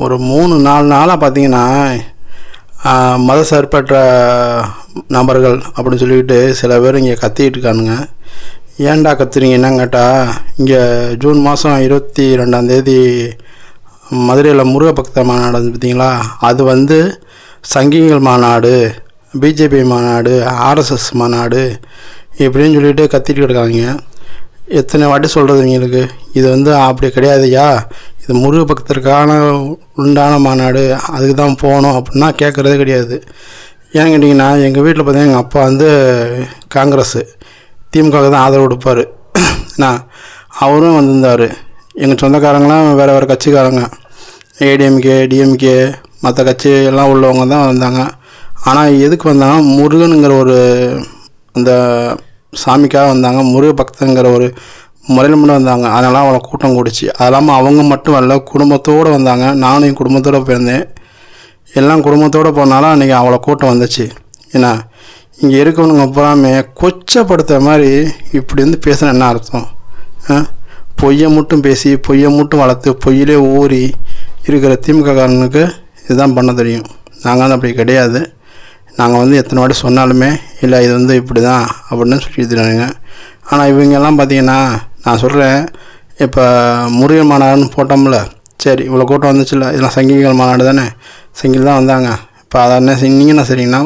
ஒரு மூணு நாலு நாளாக பார்த்தீங்கன்னா மத சார்பற்ற நபர்கள் அப்படின்னு சொல்லிட்டு சில பேர் இங்கே கத்திக்கிட்டு இருக்கானுங்க. ஏன்டா கத்துறீங்க? என்னன்னு கேட்டால் இங்கே ஜூன் மாதம் இருபத்தி ரெண்டாந்தேதி மதுரையில் முருக பக்த மாநாடு வந்து பார்த்தீங்களா அது வந்து சங்கிகள் மாநாடு பிஜேபி மாநாடு ஆர்எஸ்எஸ் மாநாடு இப்படின்னு சொல்லிட்டு கத்திட்டு இருக்காங்க. எத்தனை வாட்டி சொல்கிறது இவங்களுக்கு? இது வந்து அப்படி கிடையாதுயா இது முருக பக்தருக்கான உண்டான மாநாடு அதுக்கு தான் போகணும் அப்படின்னா கேட்குறதே கிடையாது. ஏன்னு கேட்டிங்கன்னா எங்கள் வீட்டில் பார்த்தீங்கன்னா எங்கள் அப்பா வந்து காங்கிரஸு திமுக தான் ஆதரவு கொடுப்பார். நான் அவரும் வந்திருந்தார். எங்கள் சொந்தக்காரங்களாம் வேறு வேறு கட்சிக்காரங்க. ஏடிஎம்கே டிஎம்கே மற்ற கட்சி எல்லாம் உள்ளவங்க தான் வந்தாங்க. ஆனால் எதுக்கு வந்தாங்கன்னா முருகனுங்கிற ஒரு அந்த சாமிக்காக வந்தாங்க. முருக பக்தங்கிற ஒரு முறையில் மட்டும் வந்தாங்க. அதனால் அவளை கூட்டம் கூடிச்சு. அது இல்லாமல் அவங்க மட்டும் வரல குடும்பத்தோடு வந்தாங்க. நானும் என் குடும்பத்தோடு போயிருந்தேன். எல்லாம் குடும்பத்தோடு போனாலும் அன்றைக்கி அவ்வளோ கூட்டம் வந்துச்சு. ஏன்னா இங்கே இருக்கவனுங்க பூராமே கொச்சப்படுத்துகிற மாதிரி இப்படி வந்து பேசின என்ன அர்த்தம்? பொய்யை மட்டும் பேசி பொய்யை மட்டும் வளர்த்து பொய்யிலே ஊறி இருக்கிற திமுககாரனுக்கு இதுதான் பண்ண தெரியும். நாங்கள் வந்து அப்படி கிடையாது. நாங்கள் வந்து எத்தனை வாட்டி சொன்னாலுமே இல்லை இது வந்து இப்படி தான் அப்படின்னு சொல்லி சொல்லிடுறாங்க ஆனால் இவங்கெல்லாம் பார்த்தீங்கன்னா நான் சொல்கிறேன் இப்போ முருகன் மாநாடுன்னு போட்டோம்ல சரி இவ்வளோ கூட்டம் வந்துச்சுல்ல இதெல்லாம் சங்கிகள் மாநாடு தானே? சங்கில் தான் வந்தாங்க. இப்போ அதை என்ன செய்ய நீங்கள் என்ன சரிங்கன்னா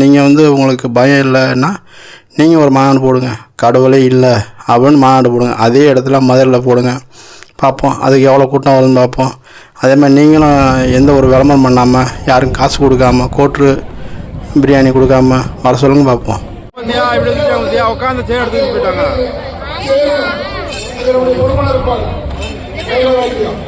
நீங்கள் வந்து உங்களுக்கு பயம் இல்லைன்னா நீங்கள் ஒரு மாநாடு போடுங்க. கடவுளே இல்லை அப்படின்னு மாநாடு போடுங்க. அதே இடத்துல மதுரையில் போடுங்க. பார்ப்போம் அதுக்கு எவ்வளோ கூட்டம் வரும்னு பார்ப்போம். அதே மாதிரி நீங்களும் எந்த ஒரு விளம்பரம் பண்ணாமல் யாருக்கும் காசு கொடுக்காம கோட்ரு பிரியாணி கொடுக்காம வர சொல்லுங்க பார்ப்போம். உட்காந்து போயிட்டாங்க. வச்சுட்டாங்க பத்தியா உட்காந்து